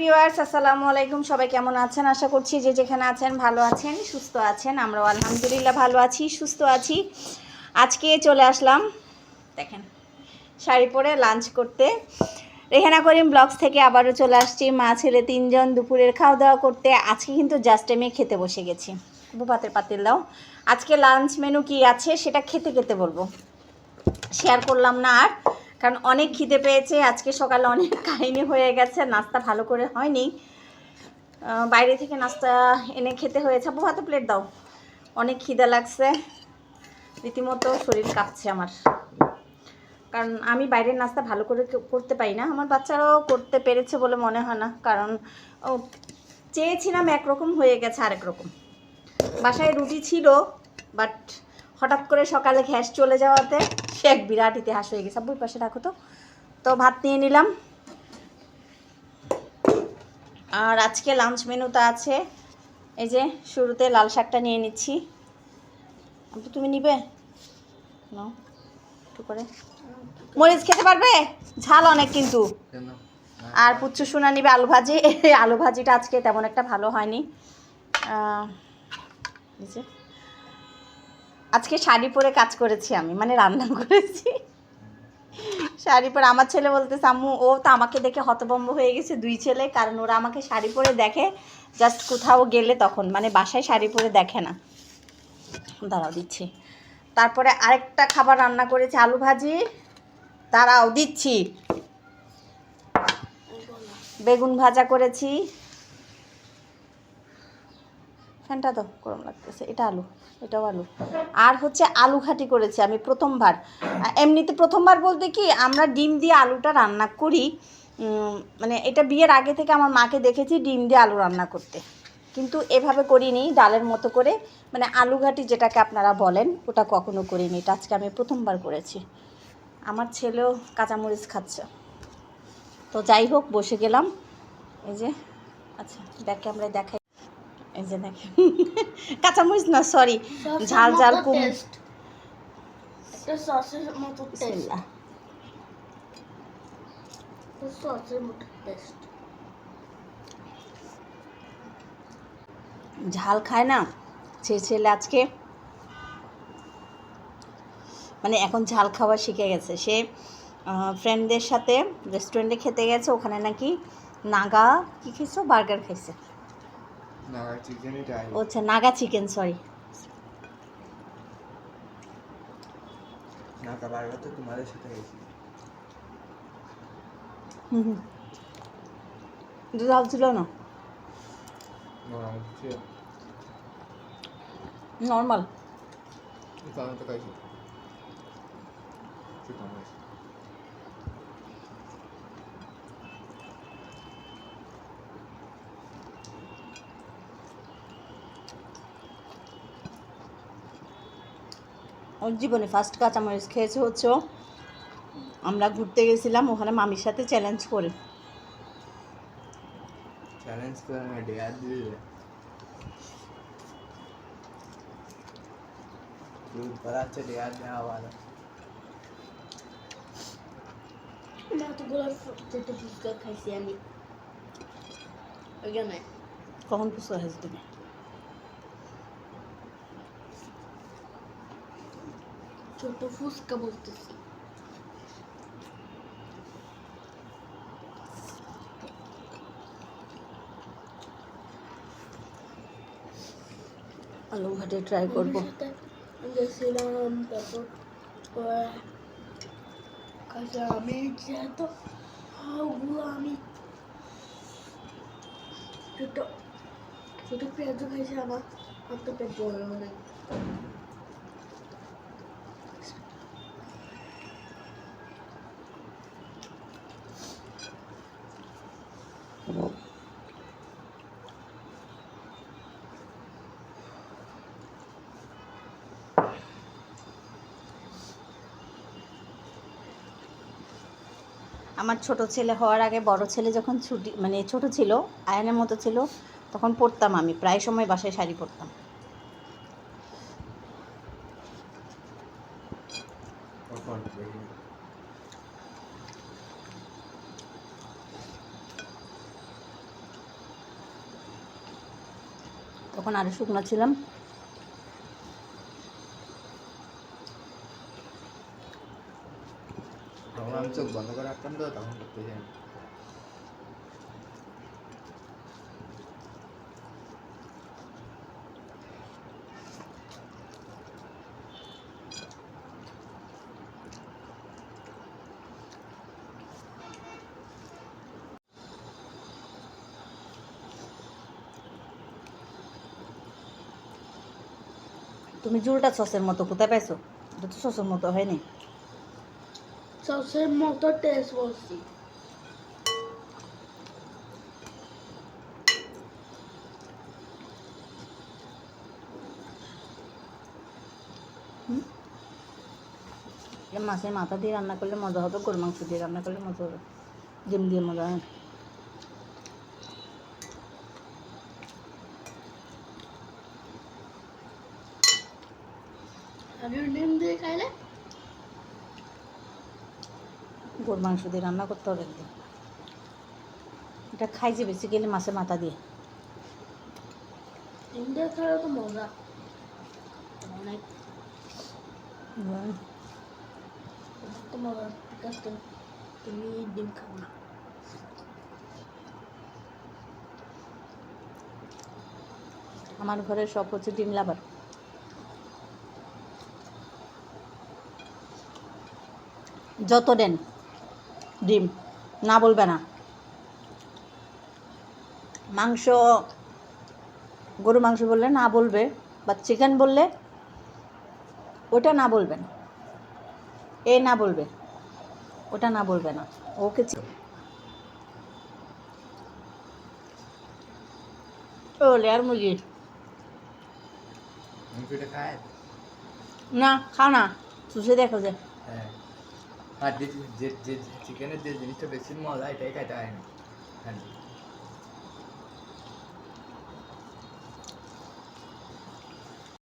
Viewers, আসসালামু আলাইকুম। সবাই কেমন আছেন? আশা করছি যে যেখানে আছেন ভালো আছেন, সুস্থ আছেন। আমরাও আলহামদুলিল্লাহ ভালো আছি, সুস্থ আছি। আজকে চলে আসলাম, দেখেন, শাড়ি পরে লাঞ্চ করতে। রেহানা করিম ব্লগস থেকে আবারও চলে আসছি। মা, ছেলে তিনজন দুপুরের খাওয়া দাওয়া করতে। আজকে কিন্তু জাস্ট আমি খেতে বসে গেছি। ভাতের পাতিল দাও। আজকে লাঞ্চ মেনু কি আছে সেটা খেতে খেতে বলব। শেয়ার করলাম না আর। কারণ অনেক খিদে পেয়েছে, আজকে সকালে অনেক কাহিনি হয়ে গেছে, নাস্তা ভালো করে হয়নি। বাইরে থেকে নাস্তা এনে খেতে হয়েছে। আপু হাতে প্লেট দাও। অনেক খিদে লাগছে। রীতিমতো শরীর কাঁপছে আমার। কারণ আমি বাইরের নাস্তা ভালো করে করতে পারি না। আমার বাচ্চারাও করতে পেরেছে বলে মনে হয় না। কারণ চেয়েছিলাম একরকম হয়ে গেছে আরেক রকম। বাসায় রুটি ছিল বাট হঠাৎ করে সকালে গ্যাস চলে যাওয়াতে সে এক বিরাট ইতিহাস হয়ে গেছে। আব্বুর পাশে রাখো তো। তো ভাত নিয়ে নিলাম। আর আজকে লাঞ্চ মেনুতে আছে। এই যে শুরুতে লাল শাকটা নিয়ে নিচ্ছি। তুমি নিবে? নাও একটু করে। মরিচ খেতে পারবে? ঝাল অনেক কিন্তু। আর পুচ্ছু সোনা নিবে আলু ভাজি। আলু ভাজিটা আজকে তেমন একটা ভালো হয়নি। আহ, এই যে। আজকে শাড়ি পরে কাজ করেছি আমি মানে রান্না করেছি। শাড়ি পরে, আমার ছেলে বলতে আম্মু, ও তো আমাকে দেখে হতভম্ব হয়ে গেছে দুই ছেলে, কারণ ওরা আমাকে শাড়ি পরে দেখে জাস্ট কোথাও গেলে তখন মানে বাসায় শাড়ি পরে দেখে না। দাঁড়াও দিচ্ছি। তারপরে আরেকটা খাবার রান্না করেছি, আলু ভাজি। দাঁড়াও, দিচ্ছি। বেগুন ভাজা করেছি। ফ্যানটা তো গরম লাগতেছে। এটা আলু, এটাও আলু। আর হচ্ছে আলু ঘাটি করেছি আমি প্রথমবার। এমনিতে প্রথমবার বলতে কি, আমরা ডিম দিয়ে আলুটা রান্না করি। মানে এটা বিয়ের আগে থেকে আমার মাকে দেখেছি ডিম দিয়ে আলু রান্না করতে। কিন্তু এভাবে করিনি, ডালের মতো করে। মানে আলু ঘাটি যেটাকে আপনারা বলেন, ওটা কখনো করিনি। এটা আজকে আমি প্রথমবার করেছি। আমার ছেলেও কাঁচামরিচ খাচ্ছে। তো যাই হোক, বসে গেলাম। এই যে আচ্ছা দেখে আমরা দেখাই। এই যে দেখেন। কাঁচামরিচ না সরি ঝাল ঝাল কুম ঝাল খায় না? সে ছেলে আজকে মানে এখন ঝাল খাওয়া শিখে গেছে। সে ফ্রেন্ডদের সাথে রেস্টুরেন্টে খেতে গেছে ওখানে নাকি নাগা কি খেয়েছো? বার্গার খাইছে। ও আচ্ছা নাগা চিকেন সরি না কাবার তো তোমাদের সাথে গেছি ঝাল ছিল না নর্মাল তো আমি তো খাইছি জীবনে ফার্স্ট কাঁচামরিচ খেয়েছে হচ্ছে আমরা ঘুরতে গেছিলাম ওখানে মামির সাথে চ্যালেঞ্জ করে। চ্যালেঞ্জ করে আমি। ডেয়ার দিয়ে দুধ ভরা আছে ডেয়ার দেওয়া ভালো মাতগুলোর যেটা ফুচকা খাইছি আমি ওইখানে কখন পুষো হয়েছে তুমি ছোট ফুচকা বলতেছি। আলু ঘাটে ট্রাই করব। গেছিলাম তারপর আমি যেহেতু ওগুলো আমি ছোট ছোট পেঁয়াজও খাইছে আমার আমার তো পেট বড় অনেক আমার ছোট ছেলে হওয়ার আগে বড় ছেলে যখন ছুটি মানে ছোট ছিল, আয়নের মতো ছিল, তখন পরতাম আমি, প্রায় সময় বাসায় শাড়ি পরতাম। কখন? দেখি তখন আরও শুকনো ছিলাম। তখন চোখ বন্ধ করে রাখতাম তো তখন করতে তুমি জুলটা সসের মতো কোথায় পাইছো? এটা তো সসের মতো হয়নি সসের মতো টেস্ট বলছি। মাছের মাথা দিয়ে রান্না করলে মজা হবে গরু মাংস দিয়ে রান্না করলে মজা হবে। ডিম দিয়ে মজা হয় আমি ডিম দিয়ে খাইলে? গরু মাংস দিয়ে রান্না করতে হবে একদিন। এটা খাই যে বেসিক্যালি মাছের মাথা দিয়ে। দিয়ে খাওয়া তো মজা। অনেক। তো মজা। আছে তুমি ডিম খাও না। আমার ঘরের সব হচ্ছে ডিম লাভার। যত দেন। ডিম না বলবে না। মাংস গরু মাংস বললে না বলবে বা চিকেন বললে ওটা না বলবেন এ না বলবে ওটা না বলবে না। ওকে ও লেয়ার মুরগি না খাও না। চুষে দেখো যে। আর যে চিকেনের যে জিনিসটা বেশি মজা এটাই খাইতে হয় না হ্যাঁ